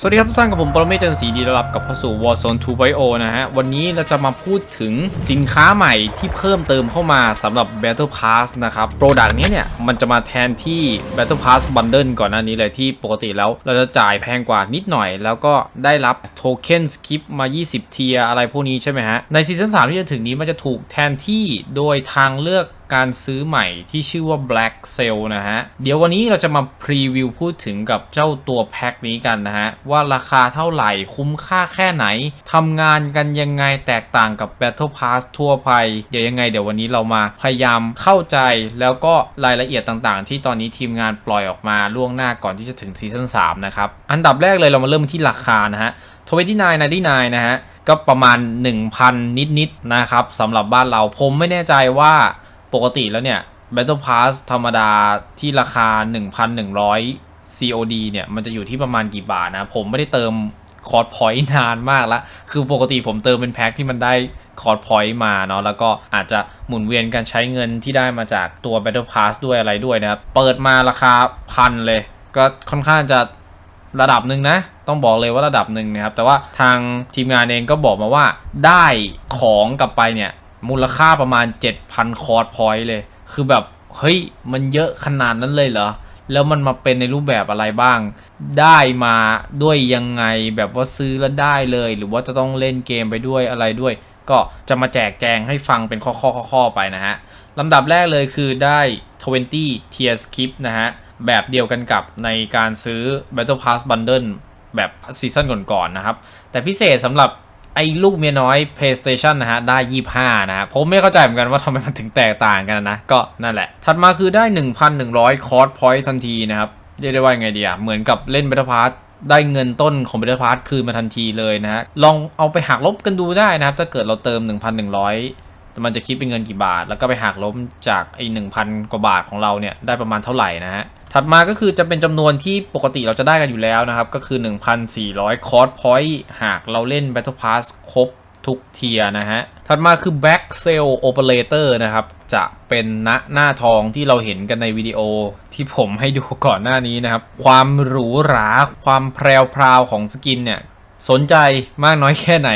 สวัสดีครับทุกท่านกับผมปรเมศจันทร์ศรีดีรับกับเข้าสู่ Warzone 2.0นะฮะ วันนี้เราจะมาพูดถึงสินค้าใหม่ที่เพิ่มเติมเข้ามาสำหรับ Battle Pass นะครับ โปรดักต์นี้เนี่ย มันจะมาแทนที่ Battle Pass Bundle ก่อนหน้านี้เลยที่ปกติแล้ว เราจะจ่ายแพงกว่านิดหน่อย แล้วก็ได้รับโทเค็นสกิปมา 20 เทียอะไรพวกนี้ใช่ไหมฮะ ในซีซั่น3ที่จะถึงนี้มันจะถูกแทนที่โดยทางเลือก การซื้อใหม่ที่ชื่อว่า Black Sale นะฮะ เดี๋ยววันนี้เราจะมาพรีวิวพูดถึงกับเจ้าตัวแพ็คนี้กันนะฮะ ว่าราคาเท่าไหร่คุ้มค่าแค่ไหนทำงานกันยังไงแตกต่างกับ Battle Pass ทั่วไป เดี๋ยวยังไงเดี๋ยววันนี้เรามาพยายามเข้าใจแล้วก็รายละเอียดต่างๆ ที่ตอนนี้ทีมงานปล่อยออกมาล่วงหน้าก่อนที่จะถึงซีซั่น3นะครับ อันดับแรกเลยเรามาเริ่มที่ราคานะฮะ29 99นะฮะ ก็ประมาณ 1,000 นิดๆนะครับสำหรับบ้านเราผมไม่แน่ใจว่า ปกติแล้วเนี่ย Battle Pass ธรรมดาที่ราคา 1,100 COD เนี่ย มันจะอยู่ที่ประมาณกี่บาทนะ ผมไม่ได้เติมคอร์ดพอยต์นานมากล้วคือปกติผมเติมเป็นแพ็คที่มันได้คอร์ดพอยต์มาเนาะ แล้วก็อาจจะหมุนเวียนการใช้เงินที่ได้มาจากตัว Battle Pass ด้วยอะไรด้วยนะครับ เปิดมาราคาพันเลย ก็ค่อนข้างจะระดับหนึ่งนะ ต้องบอกเลยว่าระดับหนึ่งนะครับ แต่ว่าทางทีมงานเองก็บอกมาว่าได้ของกลับไปเนี่ย มูลค่าประมาณ 7,000 คอร์ดพอยต์เลย คือแบบ เฮ้ย มันเยอะขนาดนั้นเลยเหรอ แล้วมันมาเป็นในรูปแบบอะไรบ้าง ได้มาด้วยยังไงแบบว่าซื้อแล้วได้เลย หรือว่าจะต้องเล่นเกมไปด้วยอะไรด้วย ก็จะมาแจกแจงให้ฟังเป็นข้อๆๆไปนะฮะลำดับแรกเลยคือได้ 20 tier skip นะฮะ แบบเดียวกันกับในการซื้อ Battle Pass Bundle แบบซีซั่นก่อนๆนะครับ แต่พิเศษสำหรับ ไอ้ลูกเมียน้อย PlayStation นะฮะ ได้ 25 นะผมไม่เข้าใจเหมือนกันว่าทำไมมันถึงแตกต่างกันนะ ก็นั่นแหละ ถัดมาคือได้ 1,100 คอร์สพอยต์ทันทีนะครับ เรียกได้ว่าไงดีอะเหมือนกับเล่น Battle Pass ได้เงินต้นของ Battle Pass คืนมาทันทีเลยนะฮะ ลองเอาไปหักลบกันดูได้นะครับ ถ้าเกิดเราเติม 1,100 มันจะคิดเป็นเงินกี่บาท แล้วก็ไปหักลบจากไอ้1,000 กว่าบาทของเราเนี่ย ได้ประมาณเท่าไหร่นะฮะ ถัดมาก็คือจะเป็นจำนวนที่ปกติเราจะได้กันอยู่แล้วนะครับ ก็คือ 1,400 คอร์สพอยต์หากเราเล่น Battle Pass ครบทุกเทียนะฮะ ถัดมาคือ Back Sale Operator นะครับ จะเป็นณหน้าทองที่เราเห็นกันในวิดีโอที่ผมให้ดูก่อนหน้านี้นะครับ ความหรูหรา ความแพรวพราวของสกินเนี่ย สนใจมากน้อยแค่ไหน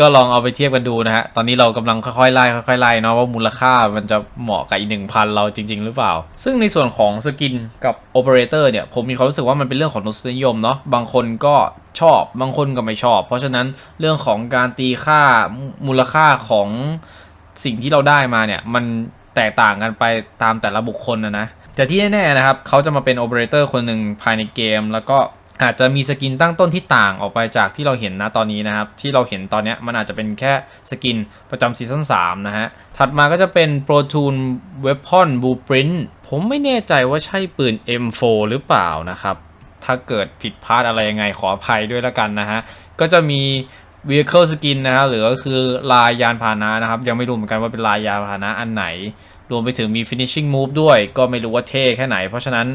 ก็ลองเอาไปเทียบกันดูนะฮะ ตอนนี้เรากำลังค่อยๆไล่ค่อยๆไล่เนาะว่ามูลค่ามันจะเหมาะกับอีกหนึ่งพันเราจริง ๆ หรือเปล่า ซึ่งในส่วนของสกินกับโอเปอเรเตอร์เนี่ย ผมมีความรู้สึกว่ามันเป็นเรื่องของรสนิยมเนาะ บางคนก็ชอบ บางคนก็ไม่ชอบ เพราะฉะนั้นเรื่องของการตีค่ามูลค่าของสิ่งที่เราได้มาเนี่ย มันแตกต่างกันไปตามแต่ละบุคคลนะนะแต่ที่แน่ๆนะครับเขาจะมาเป็นโอเปอเรเตอร์คนหนึ่งภายในเกม แล้วก็ อาจจะมีสกินตั้งต้นที่ต่างออกไปจากที่เราเห็นนะตอนนี้นะครับ ที่เราเห็นตอนนี้มันอาจจะเป็นแค่สกินประจำซีซั่น3นะฮะ ถัดมาก็จะเป็น Pro Tool Weapon Blueprint ผมไม่แน่ใจว่าใช่ปืน M4 หรือเปล่านะครับ ถ้าเกิดผิดพลาดอะไรยังไงขออภัยด้วยล้วกันนะฮะ ก็จะมี Vehicle Skin นะครับหรือก็คือลายยานพาหนะนะครับ ยังไม่รู้เหมือนกันว่าเป็นลายยานพาหนะอันไหน รวมไปถึงมี finishing move ด้วย ก็ไม่รู้ว่าเท่แค่ไหน เพราะฉะนั้น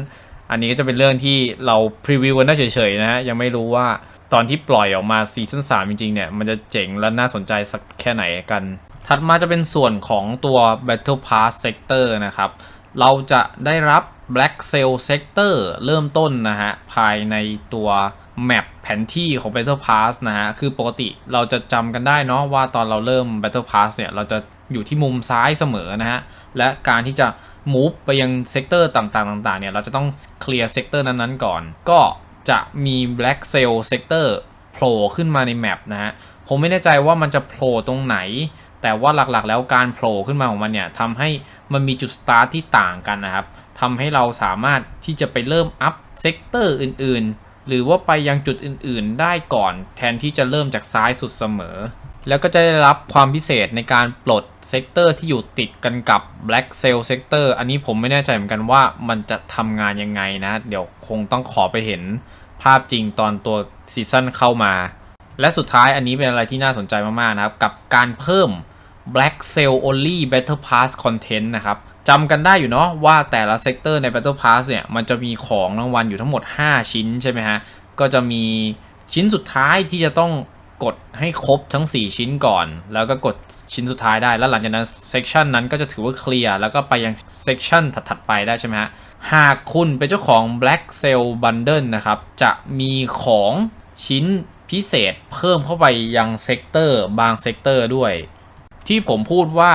อันนี้ก็จะเป็นเรื่องที่เราพรีวิวกันได้เฉยๆนะฮะยังไม่รู้ว่าตอนที่ปล่อยออกมาซีซั่น3จริงๆเนี่ย มันจะเจ๋งและน่าสนใจสักแค่ไหนกัน ถัดมาจะเป็นส่วนของตัว Battle Pass Sector นะครับ เราจะได้รับ Black Cell Sector เริ่มต้นนะฮะ ภายในตัวแมปแผนที่ของ Battle Pass นะฮะ คือปกติเราจะจำกันได้เนาะว่าตอนเราเริ่ม Battle Pass เนี่ย เราจะอยู่ที่มุมซ้ายเสมอนะฮะ และการที่จะ move ไปยังเซกเตอร์ต่างๆต่างๆเนี่ยเราจะต้องเคลียร์เซกเตอร์นั้นๆก่อน ก็จะมี Black Cell Sector โผล่ขึ้นมาในแมปนะฮะผมไม่แน่ใจว่ามันจะโผล่ตรงไหน แต่ว่าหลักๆแล้วการโผล่ขึ้นมาของมันเนี่ยทำให้มันมีจุดสตาร์ทที่ต่างกันนะครับทำให้เราสามารถที่จะไปเริ่มอัพเซกเตอร์อื่นๆ หรือว่าไปยังจุดอื่นๆ ได้ก่อน แทนที่จะเริ่มจากซ้ายสุดเสมอ แล้วก็จะได้รับความพิเศษในการปลดเซกเตอร์ที่อยู่ติดกันกับ Black Cell Sector อันนี้ผมไม่แน่ใจเหมือนกันว่ามันจะทำงานยังไงนะ เดี๋ยวคงต้องขอไปเห็นภาพจริงตอนตัวซีซั่นเข้ามา และสุดท้ายอันนี้เป็นอะไรที่น่าสนใจมาก ๆ นะครับ กับการเพิ่ม Black Cell Only Battle Pass Content นะครับจำกันได้อยู่เนาะว่าแต่ละเซกเตอร์ใน Battle Pass เนี่ยมันจะมีของรางวัลอยู่ทั้งหมด 5 ชิ้นใช่ไหมฮะ ก็จะมีชิ้นสุดท้ายที่จะต้อง กดให้ครบทั้ง 4 ชิ้นก่อน แล้วก็กดชิ้นสุดท้ายได้ แล้วหลังจากนั้นเซกชันนั้นก็จะถือว่าเคลียร์แล้วก็ไปยังเซกชันถัดๆไปได้ใช่ไหมฮะ หากคุณเป็นเจ้าของ Black Cell Bundle นะครับ จะมีของชิ้นพิเศษเพิ่มเข้าไปยังเซกเตอร์บางเซกเตอร์ด้วย ที่ผมพูดว่า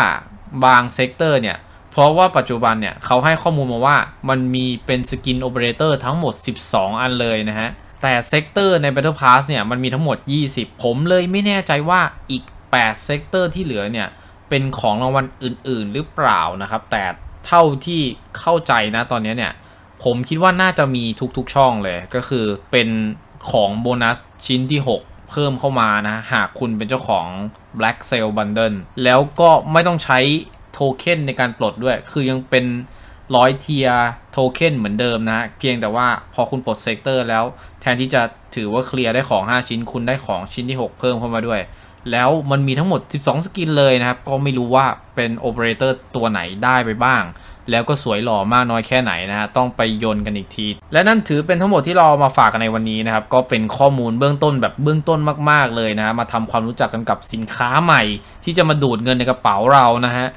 บางเซกเตอร์เนี่ยเพราะว่าปัจจุบันเนี่ยเขาให้ข้อมูลมาว่ามันมีเป็นสกินโอเปอเรเตอร์ทั้งหมด 12 อันเลยนะฮะ แต่เซกเตอร์ใน Battle Pass เนี่ยมันมีทั้งหมด 20 ผมเลยไม่แน่ใจว่าอีก 8 เซกเตอร์ที่เหลือเนี่ยเป็นของรางวัลอื่น ๆ หรือเปล่านะครับ แต่เท่าที่เข้าใจนะตอนนี้เนี่ยผมคิดว่าน่าจะมีทุกๆช่องเลย ก็คือเป็นของโบนัสชิ้นที่ 6 เพิ่มเข้ามานะ หากคุณเป็นเจ้าของ Black Sale Bundle แล้วก็ไม่ต้องใช้โทเค็นในการปลดด้วย คือยังเป็น ร้อยเทียโทเค็นเหมือนเดิมนะเพียงแต่ว่าพอคุณปลดเซกเตอร์แล้ว แทนที่จะถือว่าเคลียร์ได้ของ 5 ชิ้น คุณได้ของชิ้นที่ 6 เพิ่มเข้ามาด้วย แล้วมันมีทั้งหมด 12 สกินเลยนะครับ ก็ไม่รู้ว่าเป็นโอเปอเรเตอร์ตัวไหนได้ไปบ้าง แล้วก็สวยหล่อมากน้อยแค่ไหนนะฮะ ต้องไปยนกันอีกที และนั่นถือเป็นทั้งหมดที่เรามาฝากกันในวันนี้นะครับ ก็เป็นข้อมูลเบื้องต้นแบบเบื้องต้นมาก ๆเลยนะฮะมาทำความรู้จักกันกับสินค้าใหม่ ที่จะมาดูดเงินในกระเป๋าเรานะฮะ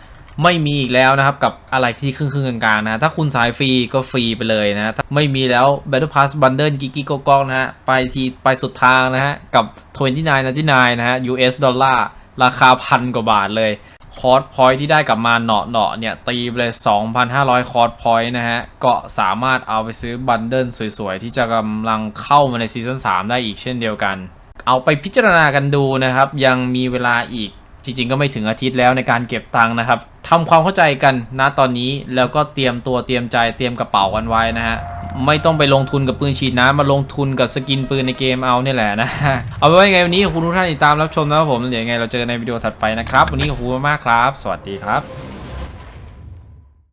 ไม่มีอีกแล้วนะครับ กับอะไรที่ครึ่งครึ่งๆกลางๆนะถ้าคุณสายฟรีก็ฟรีไปเลยนะถ้าไม่มีแล้ว Battle Pass Bundle กิกกิกกอกนะฮะไปทีไปสุดทางนะฮะ กับ 29.99 นะฮะ US ดอลลาร์ราคาพันกว่าบาทเลยคอร์สพอยที่ได้กลับมาเนาะเนาะเนี่ย ตีไปเลย 2,500 คอร์สพอยนะฮะ ก็สามารถเอาไปซื้อบันเดิลสวยๆ ที่จะกำลังเข้ามาในซีซั่น3ได้อีกเช่นเดียวกัน เอาไปพิจารณากันดูนะครับ ยังมีเวลาอีก จริงๆก็ไม่ถึงอาทิตย์แล้วในการเก็บตังค์นะครับทำความเข้าใจกันนะตอนนี้แล้วก็เตรียมตัวเตรียมใจเตรียมกระเป๋ากันไว้นะฮะไม่ต้องไปลงทุนกับปืนฉีดน้ำมาลงทุนกับสกินปืนในเกมเอาเนี่ยแหละนะเอาเป็นว่ายังไงวันนี้ขอบคุณทุกท่านที่ตามรับชมนะครับผมเดี๋ยวยังไงเราเจอกันในวิดีโอถัดไปนะครับ วันนี้ขอบคุณมากครับ สวัสดีครับ